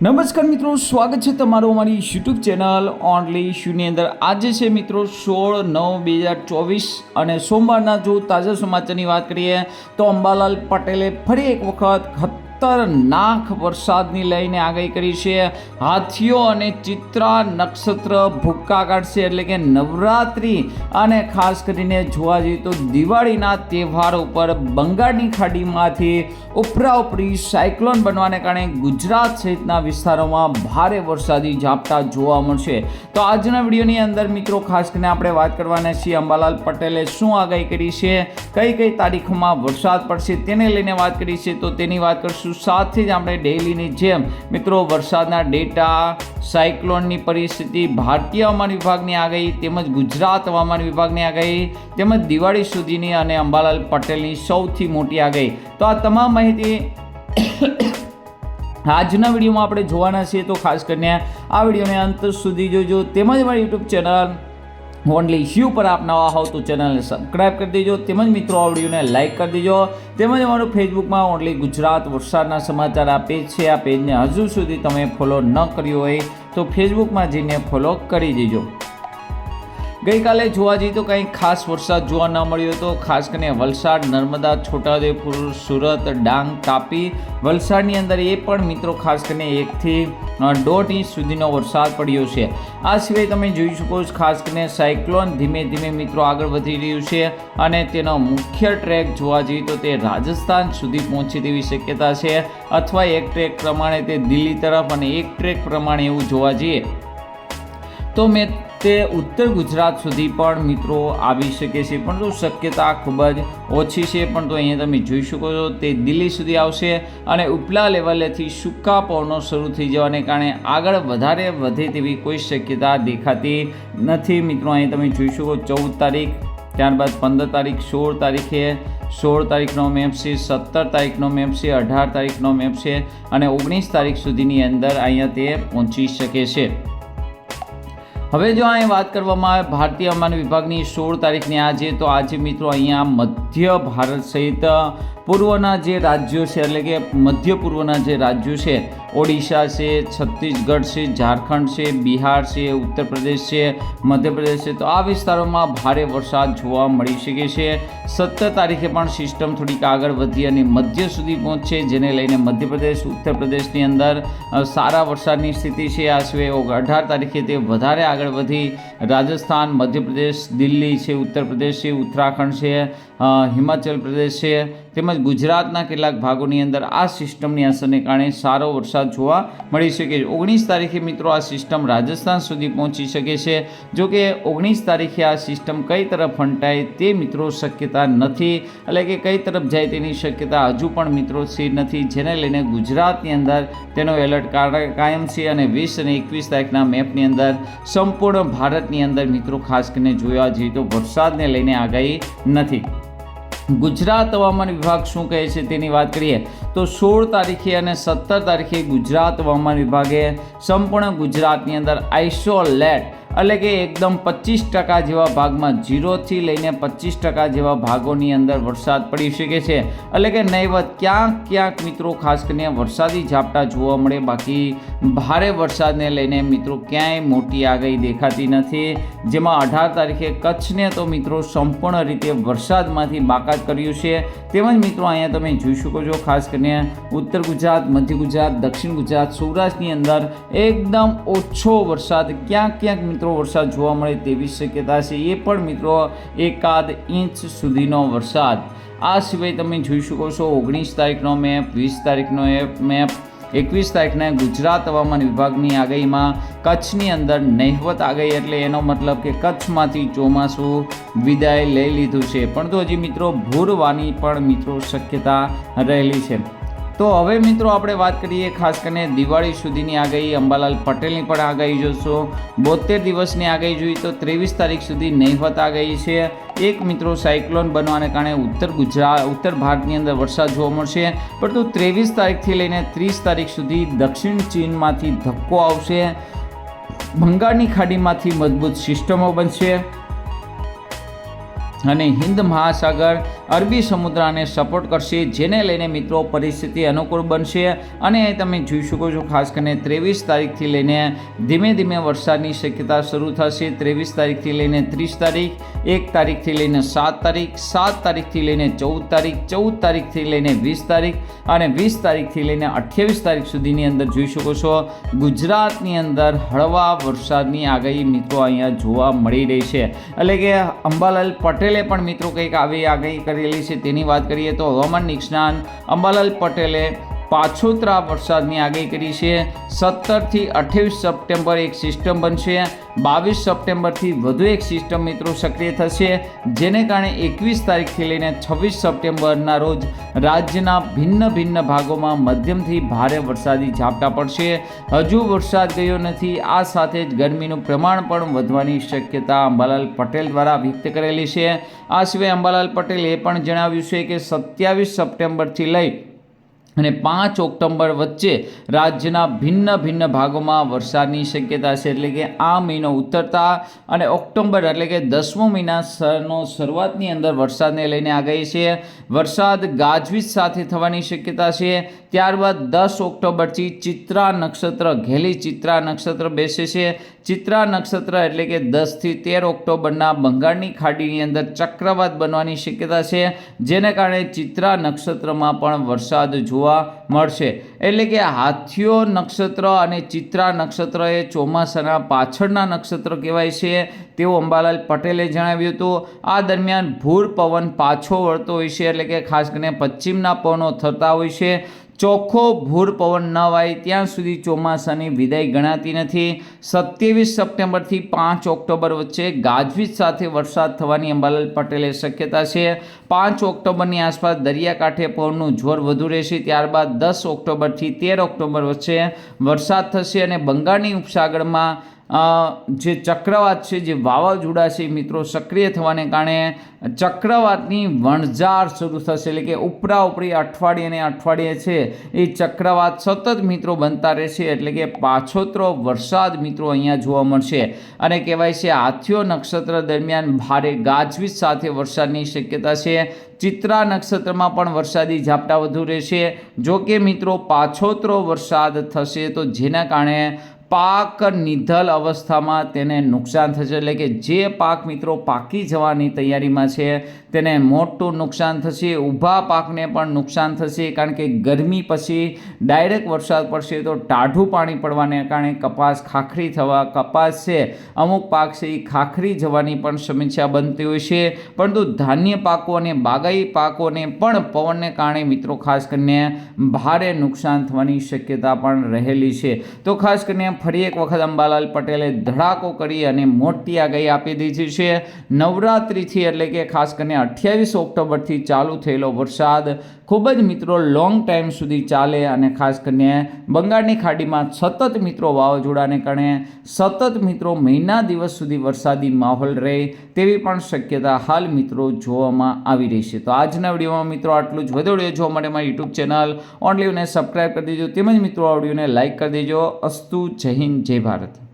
નમસ્કાર મિત્રો, સ્વાગત છે તમારું અમારી યુટ્યુબ ચેનલ ઓનલી શૂની અંદર. આજે છે મિત્રો સોળ નવ બે હજાર ચોવીસ અને સોમવારના જો તાજા સમાચારની વાત કરીએ તો અંબાલાલ પટેલે ફરી એક વખત ખતરનાક વરસાદની લઈને આગાહી કરી છે. હાથીઓ અને ચિત્રા નક્ષત્ર ભૂક્કા કાઢશે એટલે કે નવરાત્રિ અને ખાસ કરીને જોવા જઈએ તો દિવાળીના તહેવાર ઉપર બંગાળની ખાડીમાંથી ઉપરા ઉપરી સાયક્લોન બનવાને કારણે ગુજરાત સહિતના વિસ્તારોમાં ભારે વરસાદી ઝાપટા જોવા મળશે. તો આજના વિડીયોની અંદર મિત્રો ખાસ કરીને આપણે વાત કરવાના છીએ અંબાલાલ પટેલે શું આગાહી કરી છે, કઈ કઈ તારીખોમાં વરસાદ પડશે તેને લઈને વાત કરી છે. તો તેની વાત કરશું સાથે જ આપણે ડેલીની જેમ મિત્રો વરસાદના ડેટા, સાયક્લોનની પરિસ્થિતિ, ભારતીય હવામાન વિભાગની આગાહી, તેમજ ગુજરાત હવામાન વિભાગની આગાહી, તેમજ દિવાળી સુધીની અને અંબાલાલ પટેલની સૌથી મોટી આગાહી. તો આ તમામ માહિતી આજના વિડીયોમાં આપણે જોવાના છીએ. તો ખાસ કરીને આ વિડીયોને અંત સુધી જોજો. તેમજ મારી યુટ્યુબ ચેનલ ઓનલી શ્યુ પર આપ નવા હોવ તો ચેનલને સબસ્ક્રાઇબ કરી દેજો. તેમજ મિત્રો, આ વિડીયોને લાઇક કરી દેજો. તેમજ અમારું ફેસબુકમાં ઓનલી ગુજરાત વરસાદના સમાચાર આ પેજ છે. આ પેજને હજુ સુધી તમે ફોલો ન કર્યો હોય તો ફેસબુકમાં જઈને ફોલો કરી દેજો. ગઈકાલે જોવા જઈએ તો કંઈ ખાસ વરસાદ જોવા ન મળ્યો હતો. ખાસ કરીને વલસાડ, નર્મદા, છોટાઉદેપુર, સુરત, ડાંગ, તાપી વલસાડની અંદર એ પણ મિત્રો ખાસ કરીને એકથી દોઢ ઇંચ સુધીનો વરસાદ પડ્યો છે. આ સિવાય તમે જોઈ શકો છો ખાસ કરીને સાયક્લોન ધીમે ધીમે મિત્રો આગળ વધી રહ્યું છે અને તેનો મુખ્ય ટ્રેક જોવા જઈએ તો તે રાજસ્થાન સુધી પહોંચે તેવી શક્યતા છે અથવા એક ટ્રેક પ્રમાણે તે દિલ્હી તરફ અને એક ટ્રેક પ્રમાણે એવું જોવા જઈએ. તો મેં તે ઉત્તર ગુજરાત સુધી પણ મિત્રો આવી શકે છે. પરંતુ શક્યતા ખૂબ જ ઓછી છે, પણ તો અહીંયા તમે જોઈ શકો છો તે દિલ્હી સુધી આવશે અને ઉપલા લેવલેથી સૂકા પવનો શરૂ થઈ જવાને કારણે આગળ વધારે વધે તેવી કોઈ શક્યતા દેખાતી નથી. મિત્રો, અહીં તમે જોઈ શકો ચૌદ તારીખ, ત્યારબાદ પંદર તારીખ, સોળ તારીખે, સોળ તારીખનો મેપ છે, સત્તર તારીખનો મેપ છે, અઢાર તારીખનો મેપ છે અને ઓગણીસ તારીખ સુધીની અંદર અહીંયા તે પહોંચી શકે છે. હવે જો અહીં વાત કરવામાં આવે, ભારતીય હવામાન વિભાગની સોળ તારીખની આજે, તો આજે મિત્રો અહીંયા મધ્ય ભારત સહિત પૂર્વના જે રાજ્યો છે, એટલે કે મધ્ય પૂર્વના જે રાજ્યો છે, ઓડિશા છે, છત્તીસગઢ છે, ઝારખંડ છે, બિહાર છે ઉત્તર પ્રદેશ છે, મધ્યપ્રદેશ છે, તો આ વિસ્તારોમાં ભારે વરસાદ જોવા મળી શકે છે. સત્તર તારીખે પણ સિસ્ટમ થોડીક આગળ વધી અને મધ્ય સુધી પહોંચશે જેને લઈને મધ્યપ્રદેશ ઉત્તર પ્રદેશની અંદર સારા વરસાદની સ્થિતિ છે. આ સિવાય અઢાર તારીખે તે વધારે આગળ વધી. રાજસ્થાન, મધ્યપ્રદેશ, દિલ્હી છે ઉત્તર પ્રદેશ છે, ઉત્તરાખંડ છે હિમાચલ પ્રદેશ છે તેમજ ગુજરાતના કેટલાક ભાગોની અંદર આ સિસ્ટમની અસરને કારણે સારો વરસાદ જોવા મળી શકે છે. ઓગણીસ તારીખે મિત્રો આ સિસ્ટમ રાજસ્થાન સુધી પહોંચી શકે છે. જો કે ઓગણીસ તારીખે આ સિસ્ટમ કઈ તરફ ફંટાય તે મિત્રો શક્યતા નથી. એટલે કે કઈ તરફ જાય તેની શક્યતા હજુ પણ મિત્રો સ્થિર નથી. જેને લઈને ગુજરાતની અંદર તેનો એલર્ટ કાયમ છે અને વીસ અને એકવીસ તારીખના મેપની અંદર સંપૂર્ણ ભારતની અંદર મિત્રો ખાસ કરીને જોયા જઈએ તો વરસાદને લઈને આગાહી નથી. ગુજરાત હવામાન વિભાગ શું કહે છે તેની વાત કરીએ તો સોળ તારીખે અને સત્તર તારીખે ગુજરાત હવામાન વિભાગે સંપૂર્ણ ગુજરાતની અંદર આઇસોલેટ એટલે કે એકદમ પચીસ ટકા જેવા ભાગમાં જીરોથી લઈને પચીસ ટકા જેવા ભાગોની અંદર વરસાદ પડી શકે છે. એટલે કે નહીવત ક્યાંક ક્યાંક મિત્રો ખાસ કરીને વરસાદી ઝાપટા જોવા મળે. બાકી ભારે વરસાદને લઈને મિત્રો ક્યાંય મોટી આગાહી દેખાતી નથી. જેમાં અઢાર તારીખે કચ્છને તો મિત્રો સંપૂર્ણ રીતે વરસાદમાંથી બાકાત કર્યું છે. તેમજ મિત્રો અહીંયા તમે જોઈ શકો છો, ખાસ કરીને ઉત્તર ગુજરાત, મધ્ય ગુજરાત, દક્ષિણ ગુજરાત, સૌરાષ્ટ્રની અંદર એકદમ ઓછો વરસાદ, ક્યાંક ક્યાંક મિત્રો વરસાદ જોવા મળે તેવી શક્યતા છે. એ પણ મિત્રો એકાદ ઇંચ સુધીનો વરસાદ. આ સિવાય તમે જોઈ શકો છો, ઓગણીસ તારીખનો મેપ વીસ તારીખનો મેપ એકવીસ તારીખને ગુજરાત હવામાન વિભાગની આગાહીમાં કચ્છની અંદર નહિવત આગાહી એટલે એનો મતલબ કે કચ્છમાંથી ચોમાસું વિદાય લઈ લીધું છે. પણ તો હજી મિત્રો, ભૂરવાની પણ મિત્રો શક્યતા રહેલી છે. તો હવે મિત્રો આપણે વાત કરીએ ખાસ કરીને દિવાળી સુધીની આગાહી. અંબાલાલ પટેલની પણ આગાહી જોશો. બોતેર દિવસની આગાહી જોઈએ તો ત્રેવીસ તારીખ સુધી નહીવત આગાહી છે. એક મિત્રો સાયક્લોન બનવાને કારણે ઉત્તર ગુજરાત ઉત્તર ભારતની અંદર વરસાદ જોવા મળશે. પરંતુ ત્રેવીસ તારીખથી લઈને ત્રીસ તારીખ સુધી દક્ષિણ ચીનમાંથી ધક્કો આવશે. બંગાળની ખાડીમાંથી મજબૂત સિસ્ટમો બનશે. અને હિન્દ મહાસાગર અરબી સમુદ્રને સપોર્ટ કરશે, જેને લઈને મિત્રો પરિસ્થિતિ અનુકૂળ બનશે. અને તમે જોઈ શકો છો, ખાસ કરીને ત્રેવીસ તારીખથી લઈને ધીમે ધીમે વરસાદની શક્યતા શરૂ થશે. ત્રેવીસ તારીખથી લઈને ત્રીસ તારીખ, એક તારીખથી લઈને સાત તારીખ, સાત તારીખથી લઈને ચૌદ તારીખ, ચૌદ તારીખથી લઈને વીસ તારીખ અને વીસ તારીખથી લઈને અઠ્યાવીસ તારીખ સુધીની અંદર જોઈ શકો છો, ગુજરાતની અંદર હળવા વરસાદની આગાહી મિત્રો અહીંયા જોવા મળી રહી છે. એટલે કે અંબાલાલ પટેલે પણ મિત્રો કંઈક આવી આગાહી કરેલી છે. તેની વાત કરીએ તો હવામાન નિષ્ણાંત અંબાલાલ પટેલે પાછોતરા વરસાદની આગાહી કરી છે. સત્તરથી અઠ્યાવીસ સપ્ટેમ્બર એક સિસ્ટમ બનશે. બાવીસ સપ્ટેમ્બરથી વધુ એક સિસ્ટમ મિત્રો સક્રિય થશે, જેને કારણે એકવીસ તારીખથી લઈને છવ્વીસ સપ્ટેમ્બરના રોજ રાજ્યના ભિન્ન ભિન્ન ભાગોમાં મધ્યમથી ભારે વરસાદી ઝાપટા પડશે. હજુ વરસાદ ગયો નથી, આ સાથે જ ગરમીનું પ્રમાણ પણ વધવાની શક્યતા અંબાલાલ પટેલ દ્વારા વ્યક્ત કરેલી છે. આ સિવાય અંબાલાલ પટેલે એ પણ જણાવ્યું છે કે સત્યાવીસ સપ્ટેમ્બરથી લઈ અને પાંચ ઓક્ટોબર વચ્ચે રાજ્યના ભિન્ન ભિન્ન ભાગોમાં વરસાદની શક્યતા છે. એટલે કે આ મહિનો ઉતરતા અને ઓક્ટોબર એટલે કે દસમો મહિના નો શરૂઆતની અંદર વરસાદને લઈને આગાહી છે. વરસાદ ગાજવીજ સાથે થવાની શક્યતા છે. ત્યારબાદ દસ ઓક્ટોબરથી ચિત્રા નક્ષત્ર, ઘેલી ચિત્રા નક્ષત્ર બેસે છે. ચિત્રા નક્ષત્ર એટલે કે દસથી તેર ઓક્ટોબરના બંગાળની ખાડીની અંદર ચક્રવાત બનવાની શક્યતા છે. જેને કારણે ચિત્રા નક્ષત્રમાં પણ વરસાદ જોવા મળશે. એટલે કે હાથીઓ નક્ષત્ર અને ચિત્રા નક્ષત્ર એ ચોમાસાના પાછળના નક્ષત્ર કહેવાય છે. તેવું અંબાલાલ પટેલે જણાવ્યું હતું, આ દરમિયાન ભૂર પવન પાછો વળતો હોય છે. એટલે કે ખાસ કરીને પશ્ચિમના પવનો થતા હોય છે. ચોખ્ખો ભૂર પવન ન વાય ત્યાં સુધી ચોમાસાની વિદાય ગણાતી નથી. સત્યાવીસ સપ્ટેમ્બરથી પાંચ ઓક્ટોબર વચ્ચે ગાજવીજ સાથે વરસાદ થવાની અંબાલાલ પટેલે શક્યતા છે. પાંચ ઓક્ટોબરની આસપાસ દરિયાકાંઠે પવનનું જોર વધુ રહેશે. ત્યારબાદ દસ ઓક્ટોબરથી તેર ઓક્ટોબર વચ્ચે વરસાદ થશે અને બંગાળની ઉપસાગરમાં જે ચક્રવાત છે, જે વાવાઝોડા છે મિત્રો સક્રિય થવાને કારણે ચક્રવાતની વણઝાર શરૂ થશે. એટલે કે ઉપરા ઉપરી અઠવાડિયે ને અઠવાડિયે છે, એ ચક્રવાત સતત મિત્રો બનતા રહેશે. એટલે કે પાછોતરો વરસાદ મિત્રો અહીંયા જોવા મળશે. અને કહેવાય છે હાથીઓ નક્ષત્ર દરમિયાન ભારે ગાજવીજ સાથે વરસાદની શક્યતા છે. ચિત્રા નક્ષત્રમાં પણ વરસાદી ઝાપટા વધુ રહેશે. જો કે મિત્રો પાછોતરો વરસાદ થશે તો જેના કારણે પાક નિધલ અવસ્થામાં તેને નુકસાન થશે. એટલે કે જે પાક મિત્રો પાકી જવાની તૈયારીમાં છે તેને મોટું નુકસાન થશે, ઊભા પાકને પણ નુકસાન થશે, કારણ કે ગરમી પછી ડાયરેક્ટ વરસાદ પડશે તો ટાઢું પાણી પડવાને કારણે કપાસ ખાખરી થવા કપાસ છે. અમુક પાક છે એ ખાખરી જવાની પણ સમસ્યા બનતી હોય છે, પરંતુ ધાન્ય પાકો અને બાગાઈ પાકોને પણ પવનને કારણે મિત્રો, ખાસ કરીને ભારે નુકસાન થવાની શક્યતા પણ રહેલી છે. તો ખાસ કરીને ફરી એક વખત અંબાલાલ પટેલે ધડાકો કરી અને મોટી આગાહી આપી દીધી છે. નવરાત્રિથી એટલે કે ખાસ કરીને અઠ્યાવીસ ઓક્ટોબરથી ચાલુ થયેલો વરસાદ ખૂબ જ મિત્રો લોંગ ટાઈમ સુધી ચાલે અને ખાસ કરીને બંગાળની ખાડીમાં સતત મિત્રો વાવાઝોડાને કારણે સતત મિત્રો મહિના દિવસ સુધી વરસાદી માહોલ રહે તેવી પણ શક્યતા હાલ મિત્રો જોવામાં આવી રહી છે. તો આજના વિડીયોમાં મિત્રો આટલું જ. વધુ વીડિયો જોવા માટે મારી યુટ્યુબ ચેનલ ઓનલીને સબસ્ક્રાઈબ કરી દેજો. તેમજ મિત્રો આ વિડીયોને લાઇક કરી દેજો. અસ્તુ જય હિન્દ, જય ભારત.